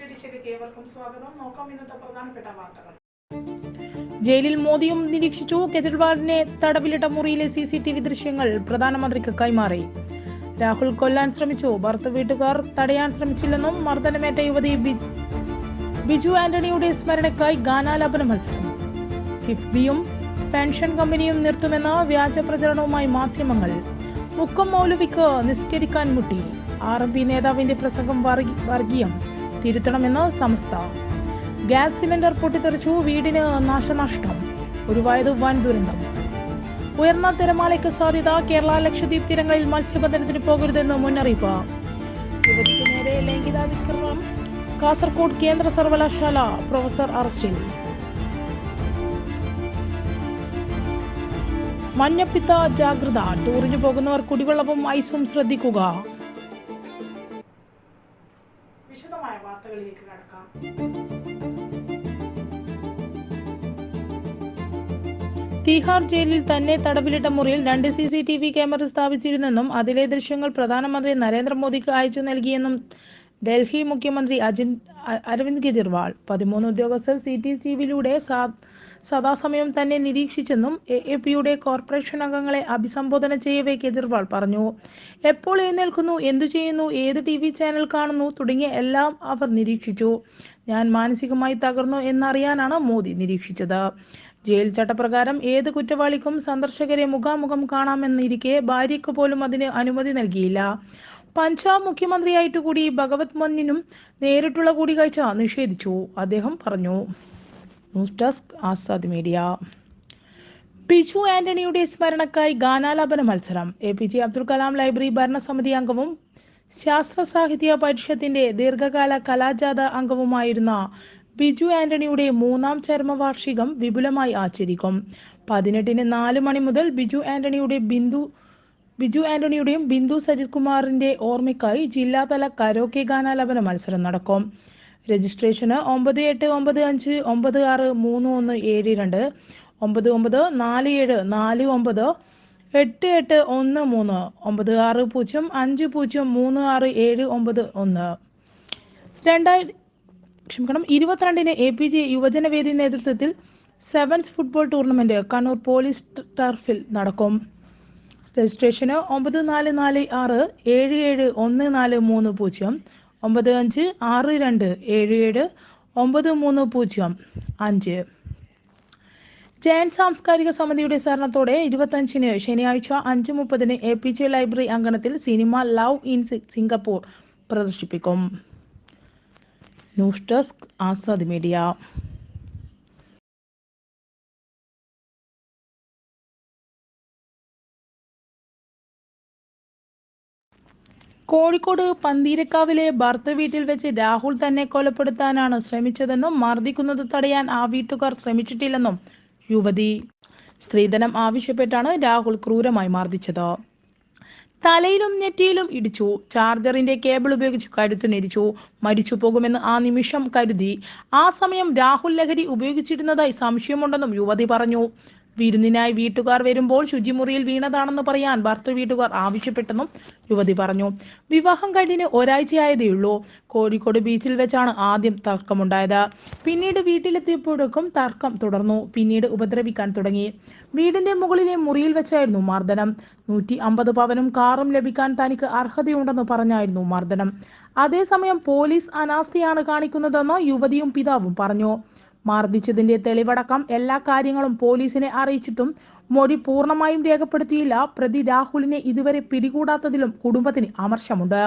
സ്വാഗതം. നോക്കാം ഇന്നത്തെ പ്രധാനപ്പെട്ട വാർത്തകൾ. ജയിലിൽ മോദിയും നിരീക്ഷിച്ചു. കെജ്രിവാളിനെ തടവിലിട്ട മുറിയിലെ സി സി ടി വി ദൃശ്യങ്ങൾ പ്രധാനമന്ത്രിക്ക് കൈമാറി. രാഹുൽ കൊല്ലാൻ ശ്രമിച്ചു. ഭർത്ത വീട്ടുകാർ തടയാൻ ശ്രമിച്ചില്ലെന്നും മർദ്ദനമേറ്റ യുവതി ബിജു ആന്റണിയുടെ സ്മരണയ്ക്കായി ഗാനാലാപന മത്സരം. കിഫ്ബിയും പെൻഷൻ കമ്പനിയും നിർത്തുമെന്ന വ്യാജ പ്രചരണവുമായി മാധ്യമങ്ങൾ. മുക്കം മൗലവിക്ക് നിസ്കരിക്കാൻ മുട്ടി. ആർ എം പി നേതാവിന്റെ പ്രസംഗം വർഗി- വർഗീയം. തിരുത്തണമെന്ന് സംസ്ഥ ഗ്യാസ് സിലിണ്ടർ പൊട്ടിത്തെറിച്ചു വീടിന് നാശനഷ്ടം. ഒഴിവായത് വൻ ദുരന്തം. ഉയർന്ന തിരമാലയ്ക്ക് സാധ്യത കേരള ലക്ഷദ്വീപ് തീരങ്ങളിൽ മത്സ്യബന്ധനത്തിന് പോകരുതെന്ന് മുന്നറിയിപ്പ്. നേരെ കാസർകോട് കേന്ദ്ര സർവകലാശാല പ്രൊഫസർ അറസ്റ്റിൽ. മഞ്ഞപ്പിത്ത ജാഗ്രത. ടൂറിന് പോകുന്നവർ കുടിവെള്ളവും ഐസും ശ്രദ്ധിക്കുക. വാർത്തകളിലേക്ക് കടക്കാം. തീഹാർ ജയിലിൽ തന്നെ തടവിലിട്ട മുറിയിൽ രണ്ട് C C T V camera സ്ഥാപിച്ചിരുന്നെന്നും അതിലെ ദൃശ്യങ്ങൾ പ്രധാനമന്ത്രി നരേന്ദ്രമോദിക്ക് അയച്ചു നൽകിയെന്നും ഡൽഹി മുഖ്യമന്ത്രി അജിൻ അരവിന്ദ് കെജ്രിവാൾ. പതിമൂന്ന് ഉദ്യോഗസ്ഥർ സി ടി ടി വിയിലൂടെ സദാസമയം തന്നെ നിരീക്ഷിച്ചെന്നും എ എ പിയുടെ കോർപ്പറേഷൻ അംഗങ്ങളെ അഭിസംബോധന ചെയ്യവേ കെജ്രിവാൾ പറഞ്ഞു. എപ്പോൾ എഴുന്നേൽക്കുന്നു എന്തു ചെയ്യുന്നു ഏത് ടി വി ചാനൽ കാണുന്നു തുടങ്ങിയ എല്ലാം അവർ നിരീക്ഷിച്ചു. ഞാൻ മാനസികമായി തകർന്നു എന്നറിയാനാണ് മോദി നിരീക്ഷിച്ചത്. ജയിൽ ചട്ടപ്രകാരം ഏത് കുറ്റവാളിക്കും സന്ദർശകരെ മുഖാമുഖം കാണാമെന്നിരിക്കെ ഭാര്യയ്ക്ക് പോലും അതിന് അനുമതി നൽകിയില്ല. പഞ്ചാബ് മുഖ്യമന്ത്രിയായിട്ട് കൂടി ഭഗവത് മന്നിനും നേരിട്ടുള്ള കൂടിക്കാഴ്ച നിഷേധിച്ചു അദ്ദേഹം പറഞ്ഞു. News desk Azad media. Piju ആന്റണിയുടെ സ്മരണക്കായി ഗാനാലാപന മത്സരം. A P J Abdul Kalam library ഭരണസമിതി അംഗവും ശാസ്ത്ര സാഹിത്യ പരിഷത്തിന്റെ ദീർഘകാല കലാജാഥ അംഗവുമായിരുന്ന ബിജു ആന്റണിയുടെ മൂന്നാം ചരമവാർഷികം വിപുലമായി ആചരിക്കും. പതിനെട്ടിന് നാല് മണി മുതൽ ബിജു ആന്റണിയുടെ ബിന്ദു ബിജു ആന്റണിയുടെയും ബിന്ദു സജിത് കുമാറിന്റെ ഓർമ്മയ്ക്കായി ജില്ലാതല കരോക്കെ ഗാനാലാപന മത്സരം നടക്കും. രജിസ്ട്രേഷന് ഒമ്പത് എട്ട് ഒമ്പത് അഞ്ച് ഒമ്പത് ആറ് മൂന്ന് ഒന്ന് ഏഴ് രണ്ട് ഒമ്പത് ഒമ്പത് നാല് ഏഴ് നാല് ഒമ്പത് എട്ട് എട്ട് ഒന്ന് മൂന്ന് ഒമ്പത് ആറ് പൂജ്യം അഞ്ച് പൂജ്യം മൂന്ന് ആറ് ഏഴ് ഒമ്പത് ഒന്ന്. രണ്ടായിരം ക്ഷമിക്കണം ഇരുപത്തിരണ്ടിന് എ പി ജെ യുവജനവേദി നേതൃത്വത്തിൽ sevens football tournament Kannur police ടർഫിൽ നടക്കും. രജിസ്ട്രേഷന് ഒമ്പത് നാല് നാല് ആറ് ഏഴ് ഏഴ് ഒന്ന് നാല് മൂന്ന് പൂജ്യം ഒമ്പത് അഞ്ച് ആറ് രണ്ട് ഏഴ് ഏഴ് ഒമ്പത് മൂന്ന് പൂജ്യം അഞ്ച്. ജയൻ സാംസ്കാരിക സമിതിയുടെ സഹകരണത്തോടെ ഇരുപത്തഞ്ചിന് ശനിയാഴ്ച അഞ്ച് മുപ്പതിന് എ പി ജെ ലൈബ്രറി അങ്കണത്തിൽ സിനിമ ലവ് ഇൻ സിംഗപ്പൂർ പ്രദർശിപ്പിക്കും. News desk Azad media. Kozhikode പന്തീരക്കാവിലെ ഭർത്ത വീട്ടിൽ വെച്ച് രാഹുൽ തന്നെ കൊലപ്പെടുത്താനാണ് ശ്രമിച്ചതെന്നും മർദ്ദിക്കുന്നത് തടയാൻ ആ വീട്ടുകാർ ശ്രമിച്ചിട്ടില്ലെന്നും യുവതി സ്ത്രീധനം ആവശ്യപ്പെട്ടാണ് രാഹുൽ ക്രൂരമായി മർദ്ദിച്ചത്. തലയിലും നെറ്റിയിലും ഇടിച്ചു. ചാർജറിന്റെ കേബിൾ ഉപയോഗിച്ച് കഴുത്തു നെരിച്ചു മരിച്ചു പോകുമെന്ന് ആ നിമിഷം കരുതി. ആ സമയം രാഹുൽ ലഹരി ഉപയോഗിച്ചിരുന്നതായി സംശയമുണ്ടെന്നും യുവതി പറഞ്ഞു. വിരുന്നിനായി വീട്ടുകാർ വരുമ്പോൾ ശുചിമുറിയിൽ വീണതാണെന്ന് പറയാൻ ഭർത്തൃ വീട്ടുകാർ ആവശ്യപ്പെട്ടെന്നും യുവതി പറഞ്ഞു. വിവാഹം കഴിഞ്ഞ് ഒരാഴ്ചയായതേയുള്ളൂ കോഴിക്കോട് ബീച്ചിൽ വെച്ചാണ് ആദ്യം തർക്കമുണ്ടായത്. പിന്നീട് വീട്ടിലെത്തിയപ്പോഴേക്കും തർക്കം തുടർന്നു. പിന്നീട് ഉപദ്രവിക്കാൻ തുടങ്ങി. വീടിന്റെ മുകളിലെ മുറിയിൽ വെച്ചായിരുന്നു മർദ്ദനം. നൂറ്റി അമ്പത് പവനും കാറും ലഭിക്കാൻ തനിക്ക് അർഹതയുണ്ടെന്ന് പറഞ്ഞായിരുന്നു മർദ്ദനം. അതേസമയം പോലീസ് അനാസ്ഥയാണ് കാണിക്കുന്നതെന്ന് യുവതിയും പിതാവും പറഞ്ഞു. മർദ്ദിച്ചതിന്റെ തെളിവടക്കം എല്ലാ കാര്യങ്ങളും പോലീസിനെ അറിയിച്ചിട്ടും മൊഴി പൂർണമായും രേഖപ്പെടുത്തിയില്ല. പ്രതി രാഹുലിനെ ഇതുവരെ പിടികൂടാത്തതിലും കുടുംബത്തിന് അമർഷമുണ്ട്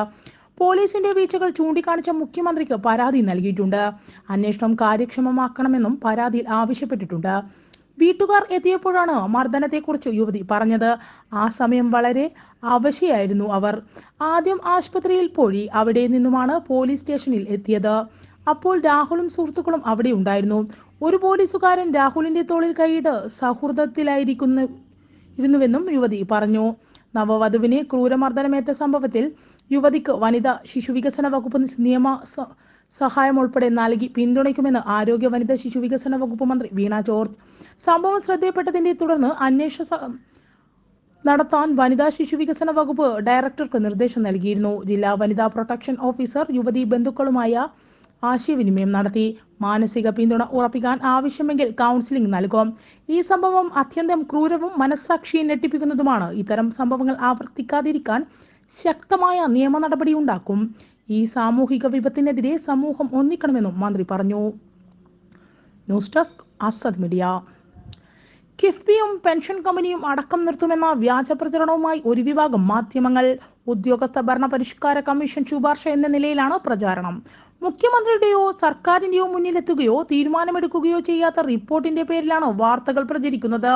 പോലീസിന്റെ വീഴ്ചകൾ ചൂണ്ടിക്കാണിച്ച മുഖ്യമന്ത്രിക്ക് പരാതി നൽകിയിട്ടുണ്ട്. അന്വേഷണം കാര്യക്ഷമമാക്കണമെന്നും പരാതിയിൽ ആവശ്യപ്പെട്ടിട്ടുണ്ട്. വീട്ടുകാർ എത്തിയപ്പോഴാണ് മർദ്ദനത്തെക്കുറിച്ച് യുവതി പറഞ്ഞത്. ആ സമയം വളരെ അവശയായിരുന്നു അവർ. ആദ്യം ആശുപത്രിയിൽ പോയി അവിടെ നിന്നുമാണ് പോലീസ് സ്റ്റേഷനിൽ എത്തിയത്. അപ്പോൾ രാഹുലും സുഹൃത്തുക്കളും അവിടെ ഉണ്ടായിരുന്നു. ഒരു പോലീസുകാരൻ രാഹുലിന്റെ തോളിൽ കൈയിട്ട് സൗഹൃദത്തിലായിരിക്കുന്ന ഇരുന്നുവെന്നും യുവതി പറഞ്ഞു. നവവധുവിനെ ക്രൂരമർദ്ദനമേറ്റ സംഭവത്തിൽ യുവതിക്ക് വനിതാ ശിശുവികസന വകുപ്പ് നിയമ സഹായം ഉൾപ്പെടെ നൽകി പിന്തുണയ്ക്കുമെന്ന് ആരോഗ്യ വനിതാ ശിശുവികസന വകുപ്പ് മന്ത്രി വീണ ജോർജ്. സംഭവം ശ്രദ്ധയപ്പെട്ടതിനെ തുടർന്ന് അന്വേഷണ നടത്താൻ വനിതാ ശിശു വികസന വകുപ്പ് ഡയറക്ടർക്ക് നിർദ്ദേശം നൽകിയിരുന്നു. ജില്ലാ വനിതാ പ്രൊട്ടക്ഷൻ ഓഫീസർ യുവതി ബന്ധുക്കളുമായ ആശയവിനിമയം നടത്തി. മാനസിക പിന്തുണ ഉറപ്പിക്കാൻ ആവശ്യമെങ്കിൽ കൗൺസിലിംഗ് നൽകും. ഈ സംഭവം അത്യന്തം ക്രൂരവും മനസ്സാക്ഷിയെ ഞെട്ടിപ്പിക്കുന്നതുമാണ്. ഇത്തരം സംഭവങ്ങൾ ആവർത്തിക്കാതിരിക്കാൻ ശക്തമായ നിയമ നടപടി ഉണ്ടാക്കും. ഈ സാമൂഹിക വിപത്തിനെതിരെ സമൂഹം ഒന്നിക്കണമെന്നും മന്ത്രി പറഞ്ഞു. News desk Azad media. കിഫ്ബിയും pension കമ്പനിയും അടക്കം നിർത്തുമെന്ന വ്യാജ പ്രചരണവുമായി ഒരു വിഭാഗം മാധ്യമങ്ങൾ. ഉദ്യോഗസ്ഥ ഭരണ പരിഷ്കാര കമ്മീഷൻ ശുപാർശ എന്ന നിലയിലാണ് പ്രചാരണം. മുഖ്യമന്ത്രിയുടെയോ സർക്കാരിന്റെയോ മുന്നിലെത്തുകയോ തീരുമാനമെടുക്കുകയോ ചെയ്യാത്ത റിപ്പോർട്ടിന്റെ പേരിലാണ് വാർത്തകൾ പ്രചരിക്കുന്നത്.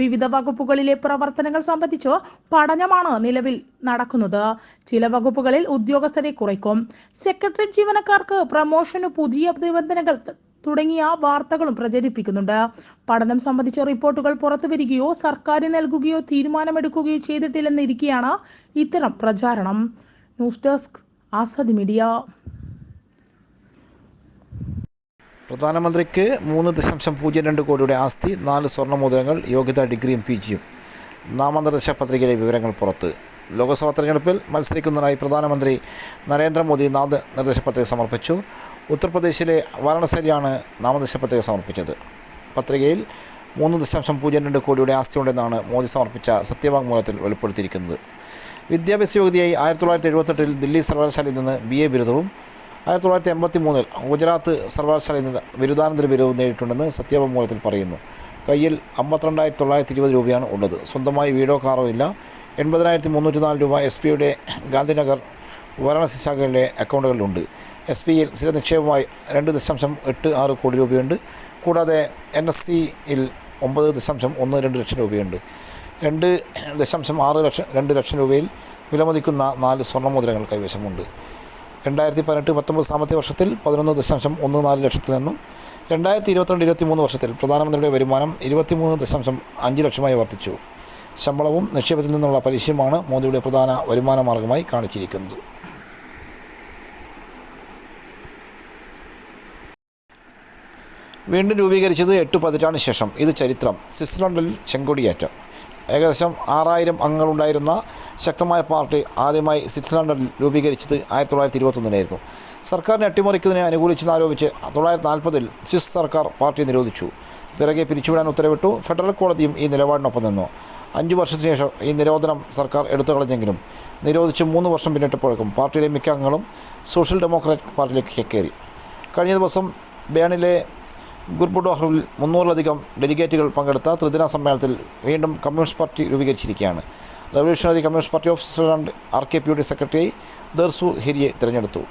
വിവിധ വകുപ്പുകളിലെ പ്രവർത്തനങ്ങൾ സംബന്ധിച്ച് പഠനമാണ് നിലവിൽ നടക്കുന്നത്. ചില വകുപ്പുകളിൽ ഉദ്യോഗസ്ഥരെ കുറയ്ക്കും. സെക്രട്ടറി ജീവനക്കാർക്ക് പ്രമോഷന് പുതിയ നിബന്ധനകൾ തുടങ്ങിയ വാർത്തകളും പ്രചരിപ്പിക്കുന്നുണ്ട്. പഠനം സംബന്ധിച്ച റിപ്പോർട്ടുകൾ പുറത്തുവരികയോ സർക്കാർ നൽകുകയോ തീരുമാനമെടുക്കുകയോ ചെയ്തിട്ടില്ലെന്നിരിക്കെയാണ് ഇത്തരം പ്രചാരണം. News desk Azad media. പ്രധാനമന്ത്രിക്ക് മൂന്ന് ദശാംശം പൂജ്യം രണ്ട് കോടിയുടെ ആസ്തി നാല് സ്വർണമോതിരങ്ങൾ യോഗ്യതാ ഡിഗ്രിയും പി ജിയും. നാമനിർദ്ദേശ പത്രികയിലെ വിവരങ്ങൾ പുറത്ത്. ലോക്സഭാ തെരഞ്ഞെടുപ്പിൽ മത്സരിക്കുന്നതിനായി പ്രധാനമന്ത്രി നരേന്ദ്രമോദി നാമനിർദ്ദേശ പത്രിക സമർപ്പിച്ചു. ഉത്തർപ്രദേശിലെ വാരണാസിയിലാണ് നാമനിർദ്ദേശ പത്രിക സമർപ്പിച്ചത്. പത്രികയിൽ മൂന്ന് ദശാംശം പൂജ്യം രണ്ട് കോടിയുടെ ആസ്തിയുണ്ടെന്നാണ് മോദി സമർപ്പിച്ച സത്യവാങ്മൂലത്തിൽ വെളിപ്പെടുത്തിയിരിക്കുന്നത്. വിദ്യാഭ്യാസ യോഗ്യതയായി ആയിരത്തി തൊള്ളായിരത്തി എഴുപത്തെട്ടിൽ ദില്ലി സർവകലാശാലയിൽ നിന്ന് ബി എ ബിരുദവും ആയിരത്തി തൊള്ളായിരത്തി എൺപത്തി മൂന്നിൽ ഗുജറാത്ത് സർവകലാശാലയിൽ നിന്ന് ബിരുദാനന്തര ബിരുദവും നേടിയിട്ടുണ്ടെന്ന് സത്യവാങ്മൂലത്തിൽ പറയുന്നു. കയ്യിൽ അമ്പത്തിരണ്ടായിരത്തി തൊള്ളായിരത്തി ഇരുപത് രൂപയാണ് ഉള്ളത്. സ്വന്തമായി വീടോ കാറോ ഇല്ല. എൺപതിനായിരത്തി മുന്നൂറ്റി നാല് രൂപ എസ് പിയുടെ ഗാന്ധിനഗർ വാരാണസി ശാഖയിലെ അക്കൗണ്ടുകളിലുണ്ട് എസ് പിയിൽ സ്ഥിര നിക്ഷേപമായി രണ്ട് ദശാംശം എട്ട് ആറ് കോടി രൂപയുണ്ട്. കൂടാതെ എൻ എസ് സിയിൽ ഒമ്പത് ദശാംശം ഒന്ന് രണ്ട് ലക്ഷം രൂപയുണ്ട്. രണ്ട് ദശാംശം ആറ് ലക്ഷം രണ്ട് ലക്ഷം രൂപയിൽ വിലമതിക്കുന്ന നാല് സ്വർണമുദ്രകൾ കൈവശമുണ്ട്. രണ്ടായിരത്തി പതിനെട്ട് പത്തൊമ്പത് സാമ്പത്തിക വർഷത്തിൽ പതിനൊന്ന് ദശാംശം ഒന്ന് നാല് ലക്ഷത്തിൽ നിന്നും രണ്ടായിരത്തി ഇരുപത്തിരണ്ട് ഇരുപത്തി മൂന്ന് വർഷത്തിൽ പ്രധാനമന്ത്രിയുടെ വരുമാനം ഇരുപത്തിമൂന്ന് ദശാംശം അഞ്ച് ലക്ഷമായി വർദ്ധിച്ചു. ശമ്പളവും നിക്ഷേപത്തിൽ നിന്നുള്ള പലിശയുമാണ് മോദിയുടെ പ്രധാന വരുമാന മാർഗമായി കാണിച്ചിരിക്കുന്നത്. വീണ്ടും രൂപീകരിച്ചത് എട്ട് പതിറ്റാണ്ടിന് ശേഷം. ഇത് ചരിത്രം. സ്വിറ്റ്സർലൻഡിൽ ചെങ്കൊടിയേറ്റം. ഏകദേശം ആറായിരം അംഗങ്ങളുണ്ടായിരുന്ന ശക്തമായ പാർട്ടി ആദ്യമായി സ്വിറ്റ്സർലൻഡിൽ രൂപീകരിച്ചത് ആയിരത്തി തൊള്ളായിരത്തി ഇരുപത്തൊന്നിനായിരുന്നു. സർക്കാരിനെ അട്ടിമറിക്കുന്നതിനെ അനുകൂലിച്ചെന്നാരോപിച്ച് തൊള്ളായിരത്തി നാൽപ്പതിൽ സ്വിസ് സർക്കാർ പാർട്ടി നിരോധിച്ചു. പിറകെ പിരിച്ചുവിടാൻ ഉത്തരവിട്ടു. ഫെഡറൽ കോടതിയും ഈ നിലപാടിനൊപ്പം നിന്നു. അഞ്ചു വർഷത്തിന് ശേഷം ഈ നിരോധനം സർക്കാർ എടുത്തു കളഞ്ഞെങ്കിലും നിരോധിച്ച് മൂന്ന് വർഷം പിന്നിട്ടപ്പോഴേക്കും പാർട്ടിയിലെ മിക്ക അംഗങ്ങളും സോഷ്യൽ ഡെമോക്രാറ്റിക് പാർട്ടിയിലേക്ക് കയറി. കഴിഞ്ഞ ദിവസം ബേണിലെ ഗുർബുഡോഹറിൽ മുന്നൂറിലധികം ഡെലിഗേറ്റുകൾ പങ്കെടുത്ത ത്രിദിന സമ്മേളനത്തിൽ വീണ്ടും communist party രൂപീകരിച്ചിരിക്കുകയാണ്. Revolutionary communist party of Switzerland R K പിയുടെ സെക്രട്ടറി ദർസു ഹിരിയെ തിരഞ്ഞെടുത്തു.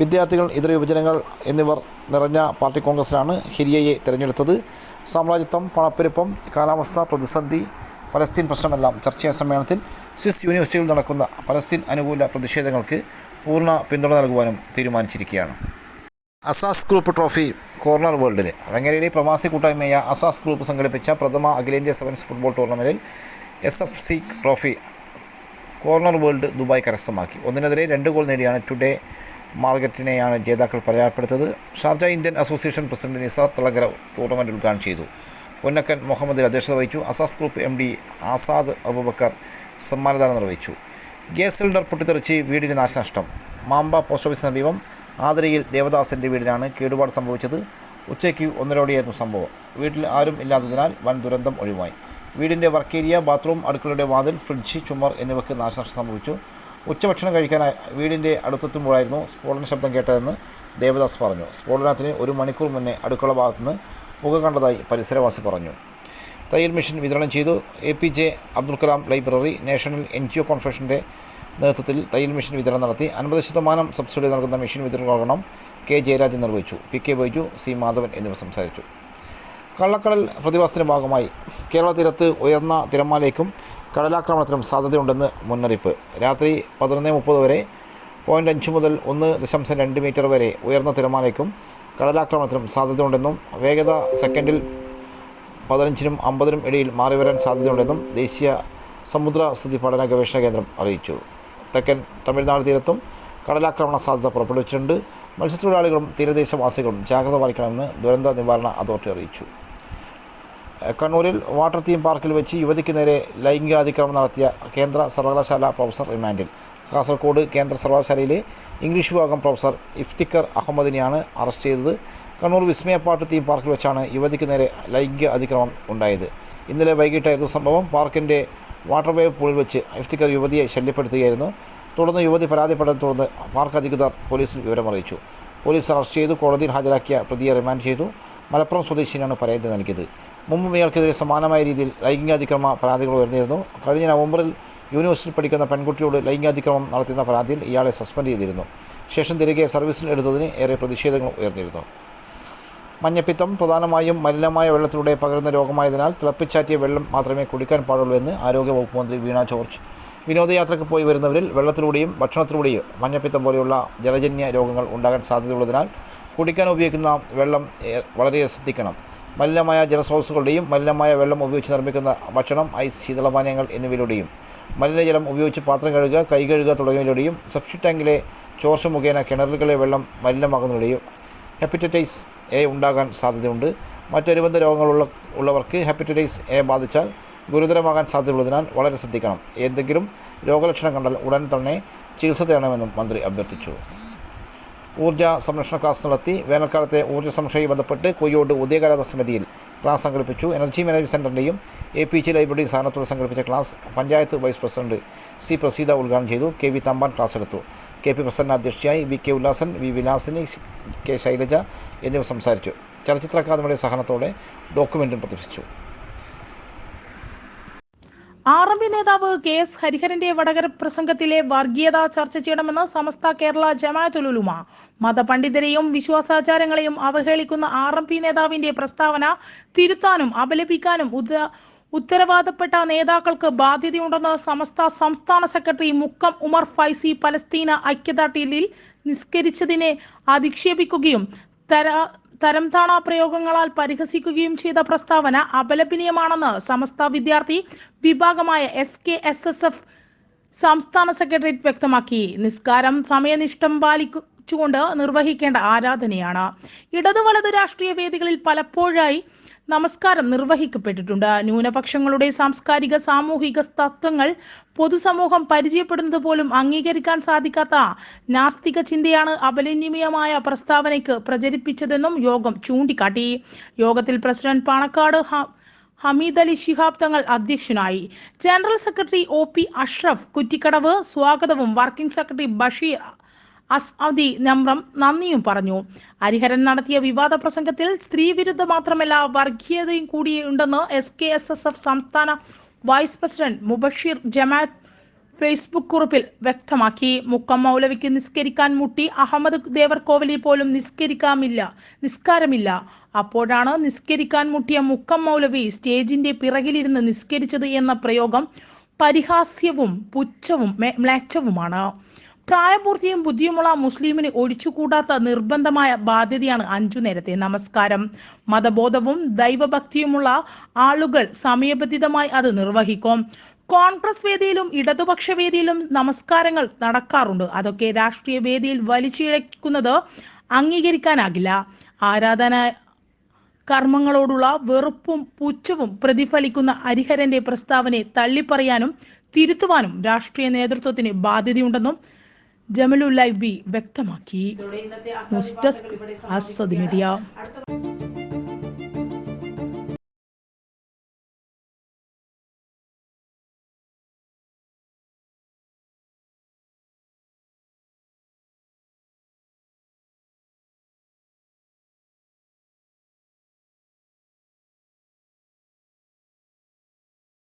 വിദ്യാർത്ഥികൾ ഇതര യുവജനങ്ങൾ എന്നിവർ നിറഞ്ഞ പാർട്ടി കോൺഗ്രസിലാണ് ഹിരിയയെ തിരഞ്ഞെടുത്തത്. സാമ്രാജ്യത്വം പണപ്പെരുപ്പം കാലാവസ്ഥ പ്രതിസന്ധി പലസ്തീൻ പ്രശ്നമെല്ലാം ചർച്ചാ സമ്മേളനത്തിൽ സ്വിസ് യൂണിവേഴ്സിറ്റിയിൽ നടക്കുന്ന പലസ്തീൻ അനുകൂല പ്രതിഷേധങ്ങൾക്ക് പൂർണ പിന്തുണ നൽകുവാനും തീരുമാനിച്ചിരിക്കുകയാണ്. അസാസ് ഗ്രൂപ്പ് ട്രോഫി കോർണർ വേൾഡിൽ വെങ്ങരയിലെ പ്രവാസി കൂട്ടായ്മയായ അസാസ് ഗ്രൂപ്പ് സംഘടിപ്പിച്ച പ്രഥമ അഖിലേന്ത്യാ സെവൻസ് ഫുട്ബോൾ ടൂർണമെന്റിൽ S F C trophy corner world Dubai കരസ്ഥമാക്കി. ഒന്നിനെതിരെ രണ്ട് ഗോൾ നേടിയാണ് ടുഡേ മാർഗറ്റിനെയാണ് ജേതാക്കൾ പരാജയപ്പെടുത്തത്. Sharjah Indian association president Nisar Thalangara tournament ഉദ്ഘാടനം ചെയ്തു. പൊന്നക്കൻ മുഹമ്മദ് അധ്യക്ഷത വഹിച്ചു. Asas group M D Azad Abubakar സമ്മാനദാനം നിർവഹിച്ചു. ഗ്യാസ് സിലിണ്ടർ പൊട്ടിത്തെറിച്ച് വീടിന് നാശനഷ്ടം. മാമ്പ പോസ്റ്റ് ഓഫീസിന് സമീപം ആതിരയിൽ ദേവദാസിന്റെ വീടിനാണ് കേടുപാട് സംഭവിച്ചത്. ഉച്ചയ്ക്ക് ഒന്നരോടെയായിരുന്നു സംഭവം. വീട്ടിൽ ആരും ഇല്ലാത്തതിനാൽ വൻ ദുരന്തം ഒഴിവായി. വീടിന്റെ വർക്ക് ഏരിയ ബാത്റൂം അടുക്കളയുടെ വാതിൽ ഫ്രിഡ്ജ് ചുമർ എന്നിവയ്ക്ക് നാശനഷ്ടം സംഭവിച്ചു. ഉച്ചഭക്ഷണം കഴിക്കാൻ വീടിന്റെ അടുത്തെത്തുമ്പോഴായിരുന്നു സ്ഫോടന ശബ്ദം കേട്ടതെന്ന് ദേവദാസ് പറഞ്ഞു. സ്ഫോടനത്തിന് ഒരു മണിക്കൂർ മുന്നേ അടുക്കള ഭാഗത്തുനിന്ന് പുക കണ്ടതായി പരിസരവാസി പറഞ്ഞു. തയ്യൽ മിഷൻ വിതരണം ചെയ്തു. A P J Abdul Kalam library national N G O കോൺഫറൻസിന്റെ നേതൃത്വത്തിൽ തയ്യൽ മിഷൻ വിതരണം നടത്തി. അൻപത് ശതമാനം സബ്സിഡി നൽകുന്ന മിഷൻ വിതരണം കെ ജയരാജൻ നിർവഹിച്ചു. P K Baiju C Madhavan എന്നിവർ സംസാരിച്ചു. കള്ളക്കടൽ പ്രതിഭാസത്തിന്റെ ഭാഗമായി കേരള തീരത്ത് ഉയർന്ന തിരമാലയ്ക്കും കടലാക്രമണത്തിനും സാധ്യതയുണ്ടെന്ന് മുന്നറിയിപ്പ്. രാത്രി പതിനൊന്ന് മുപ്പത് വരെ പോയിന്റ് അഞ്ച് മുതൽ ഒന്ന് ദശാംശം രണ്ട് മീറ്റർ വരെ ഉയർന്ന തിരമാലയ്ക്കും കടലാക്രമണത്തിനും സാധ്യതയുണ്ടെന്നും വേഗത സെക്കൻഡിൽ പതിനഞ്ചിനും അമ്പതിനും ഇടയിൽ മാറി വരാൻ സാധ്യതയുണ്ടെന്നും ദേശീയ സമുദ്ര സ്ഥിതി പഠന ഗവേഷണ കേന്ദ്രം അറിയിച്ചു. തെക്കൻ തമിഴ്നാട് തീരത്തും കടലാക്രമണ സാധ്യത പുറപ്പെടുവിച്ചിട്ടുണ്ട്. മത്സ്യത്തൊഴിലാളികളും തീരദേശവാസികളും ജാഗ്രത പാലിക്കണമെന്ന് ദുരന്ത നിവാരണ അതോറിറ്റി അറിയിച്ചു. കണ്ണൂരിൽ വാട്ടർ തീം പാർക്കിൽ വെച്ച് യുവതിക്ക് നേരെ ലൈംഗികാതിക്രമം നടത്തിയ കേന്ദ്ര സർവകലാശാല പ്രൊഫസർ റിമാൻഡിൽ. കാസർഗോഡ് കേന്ദ്ര സർവകലാശാലയിലെ ഇംഗ്ലീഷ് വിഭാഗം പ്രൊഫസർ ഇഫ്തിക്കർ അഹമ്മദിനെയാണ് അറസ്റ്റ് ചെയ്തത്. കണ്ണൂർ വിസ്മയപ്പാട്ട് തീം പാർക്കിൽ വെച്ചാണ് യുവതിക്ക് നേരെ ലൈംഗിക അതിക്രമം ഉണ്ടായത്. ഇന്നലെ വൈകിട്ടായിരുന്നു സംഭവം. പാർക്കിന്റെ വാട്ടർ വേവ് പൂളിൽ വെച്ച് ഇഫ്തിക്കർ യുവതിയെ ശല്യപ്പെടുത്തുകയായിരുന്നു. തുടർന്ന് യുവതി പരാതിപ്പെട്ടതിനെ തുടർന്ന് പാർക്ക് അധികൃതർ പോലീസിൽ വിവരമറിയിച്ചു. പോലീസ് അറസ്റ്റ് ചെയ്തു. കോടതിയിൽ ഹാജരാക്കിയ പ്രതിയെ റിമാൻഡ് ചെയ്തു. മലപ്പുറം സ്വദേശിനിയാണ് പരാതി നൽകിയത്. മുമ്പും ഇയാൾക്കെതിരെ സമാനമായ രീതിയിൽ ലൈംഗികാതിക്രമ പരാതികൾ ഉയർന്നിരുന്നു. കഴിഞ്ഞ നവംബറിൽ യൂണിവേഴ്സിറ്റിയിൽ പഠിക്കുന്ന പെൺകുട്ടിയോട് ലൈംഗികാതിക്രമം നടത്തുന്ന പരാതിയിൽ ഇയാളെ സസ്പെൻഡ് ചെയ്തിരുന്നു. ശേഷം തിരികെ സർവീസിൽ എടുത്തതിന് ഏറെ പ്രതിഷേധങ്ങൾ ഉയർന്നിരുന്നു. മഞ്ഞപ്പിത്തം പ്രധാനമായും മലിനമായ വെള്ളത്തിലൂടെ പകരുന്ന രോഗമായതിനാൽ തിളപ്പിച്ചാറ്റിയ വെള്ളം മാത്രമേ കുടിക്കാൻ പാടുള്ളൂ എന്ന് ആരോഗ്യവകുപ്പ് മന്ത്രി വീണ ജോർജ്. വിനോദയാത്രയ്ക്ക് പോയി വരുന്നവരിൽ വെള്ളത്തിലൂടെയും ഭക്ഷണത്തിലൂടെയും മഞ്ഞപ്പിത്തം പോലെയുള്ള ജലജന്യ രോഗങ്ങൾ ഉണ്ടാകാൻ സാധ്യതയുള്ളതിനാൽ കുടിക്കാൻ ഉപയോഗിക്കുന്ന വെള്ളം വളരെ ശ്രദ്ധിക്കണം. മലിനമായ ജലസ്രോതസ്സുകളുടെയും മലിനമായ വെള്ളം ഉപയോഗിച്ച് നിർമ്മിക്കുന്ന ഭക്ഷണം ഐസ് ശീതളപാനീയങ്ങൾ എന്നിവയിലൂടെയും മലിനജലം ഉപയോഗിച്ച് പാത്രം കഴുകുക കൈ കഴുകുക തുടങ്ങിയവയിലൂടെയും സെഫ്റ്റി ടാങ്കിലെ ചോർച്ച മുഖേന കിണറുകളിലെ വെള്ളം മലിനമാകുന്നതിലൂടെയും ഹെപ്പറ്റൈറ്റിസ് എ ഉണ്ടാകാൻ സാധ്യതയുണ്ട്. മറ്റനുബന്ധ രോഗങ്ങളുള്ള ഉള്ളവർക്ക് ഹെപ്പറ്റൈറ്റിസ് എ ബാധിച്ചാൽ ഗുരുതരമാകാൻ സാധ്യതയുള്ളതിനാൽ വളരെ ശ്രദ്ധിക്കണം. എന്തെങ്കിലും രോഗലക്ഷണം കണ്ടാൽ ഉടൻ തന്നെ ചികിത്സ തേടണമെന്നും മന്ത്രി അഭ്യർത്ഥിച്ചു. ഊർജ സംരക്ഷണ ക്ലാസ് നടത്തി വേനൽക്കാലത്തെ ഊർജ സംരക്ഷണയുമായി ബന്ധപ്പെട്ട് കൊയ്യോട് ഉദയകാലത സമിതിയിൽ ക്ലാസ് സംഘടിപ്പിച്ചു. എനർജി മാനേജ്മെന്റ് സെന്ററിന്റെയും എ പി ജി ലൈബ്രറി സ്ഥാനത്തോടെ സംഘടിപ്പിച്ച class panchayat vice president C Praseetha ഉദ്ഘാടനം ചെയ്തു. കെ വി തമ്പാൻ ക്ലാസ് എടുത്തു. കെ പി പ്രസന്ന അധ്യക്ഷയായി V K Ullasan V Vilasini K Shailaja എന്നിവർ സംസാരിച്ചു. ചലച്ചിത്ര അക്കാദമിയുടെ സഹനത്തോടെ ഡോക്യുമെന്റും പ്രദർശിപ്പിച്ചു. ആർ എം പി നേതാവ് കെ എസ് ഹരിഹരന്റെ വടകര പ്രസംഗത്തിലെ വർഗീയത ചർച്ച ചെയ്യണമെന്ന് സമസ്ത കേരള ജമാഅത്തുലുമ മതപണ്ഡിതരെയും വിശ്വാസാചാരങ്ങളെയും അവഹേളിക്കുന്ന ആർ എം പി നേതാവിന്റെ പ്രസ്താവന തിരുത്താനും അപലപിക്കാനും ഉത്തരവാദപ്പെട്ട നേതാക്കൾക്ക് ബാധ്യതയുണ്ടെന്ന് സമസ്ത സംസ്ഥാന സെക്രട്ടറി മുക്കം ഉമർ ഫൈസി പലസ്തീന ഐക്യദാർഢ്യത്തിൽ നിസ്കരിച്ചതിനെ അധിക്ഷേപിക്കുകയും തര തരംതാണ പ്രയോഗങ്ങളാൽ പരിഹസിക്കുകയും ചെയ്ത പ്രസ്താവന അപലപനീയമാണെന്ന് സമസ്ത വിദ്യാർത്ഥി വിഭാഗമായ S K S S F സംസ്ഥാന സെക്രട്ടേറിയറ്റ് വ്യക്തമാക്കി. നിസ്കാരം സമയനിഷ്ഠം പാലിച്ചുകൊണ്ട് നിർവഹിക്കേണ്ട ആരാധനയാണ്. ഇടതു വലതു രാഷ്ട്രീയ വേദികളിൽ പലപ്പോഴായി നമസ്കാരം നിർവഹിക്കപ്പെട്ടിട്ടുണ്ട്. ന്യൂനപക്ഷങ്ങളുടെ സാംസ്കാരിക സാമൂഹിക തത്വങ്ങൾ പൊതുസമൂഹം പരിചയപ്പെടുന്നത് പോലും അംഗീകരിക്കാൻ സാധിക്കാത്ത നാസ്തിക ചിന്തയാണ് അപലനീയമായ പ്രസ്താവനയ്ക്ക് പ്രചരിപ്പിച്ചതെന്നും യോഗം ചൂണ്ടിക്കാട്ടി. യോഗത്തിൽ പ്രസിഡന്റ് പാണക്കാട് ഹമീദ് അലി ശിഹാബ് തങ്ങൾ അധ്യക്ഷനായി. General secretary O P Ashraf Kuttikkadavu സ്വാഗതവും വർക്കിംഗ് സെക്രട്ടറി ബഷീർ അസ്അദി നമ്രം നന്ദിയും പറഞ്ഞു. ഹരിഹരൻ നടത്തിയ വിവാദ പ്രസംഗത്തിൽ സ്ത്രീവിരുദ്ധ മാത്രമല്ല വർഗീയതയും കൂടി ഉണ്ടെന്ന് S K S S F സംസ്ഥാന vice president Mubasheer Jamaath Facebook കുറിപ്പിൽ വ്യക്തമാക്കി. മുക്കം മൗലവിക്ക് നിസ്കരിക്കാൻ മുട്ടി അഹമ്മദ് ദേവർകോവിലിൽ പോലും നിസ്കരിക്കാമില്ല നിസ്കാരമില്ല. അപ്പോഴാണ് നിസ്കരിക്കാൻ മുട്ടിയ മുക്കം മൗലവി സ്റ്റേജിന്റെ പിറകിലിരുന്ന് നിസ്കരിച്ചത് എന്ന പ്രയോഗം പരിഹാസ്യവും പുച്ഛവും മ്ലേച്ഛവുമാണ്. പ്രായപൂർത്തിയും ബുദ്ധിയുമുള്ള മുസ്ലിമിന് ഒഴിച്ചുകൂടാത്ത നിർബന്ധമായ ബാധ്യതയാണ് അഞ്ചു നേരത്തെ നമസ്കാരം. മതബോധവും ദൈവഭക്തിയുമുള്ള ആളുകൾ സമയബന്ധിതമായി അത് നിർവഹിക്കും. കോൺഗ്രസ് വേദിയിലും ഇടതുപക്ഷ വേദിയിലും നമസ്കാരങ്ങൾ നടക്കാറുണ്ട്. അതൊക്കെ രാഷ്ട്രീയ വേദിയിൽ വലിച്ചിഴക്കുന്നത് അംഗീകരിക്കാനാകില്ല. ആരാധന കർമ്മങ്ങളോടുള്ള വെറുപ്പും പുച്ഛവും പ്രതിഫലിക്കുന്ന ഹരിഹരന്റെ പ്രസ്താവനയെ തള്ളിപ്പറയാനും തിരുത്തുവാനും രാഷ്ട്രീയ നേതൃത്വത്തിന് ബാധ്യതയുണ്ടെന്നും ജമലുല്ലൈ ബി വ്യക്തമാക്കി. News desk Azad media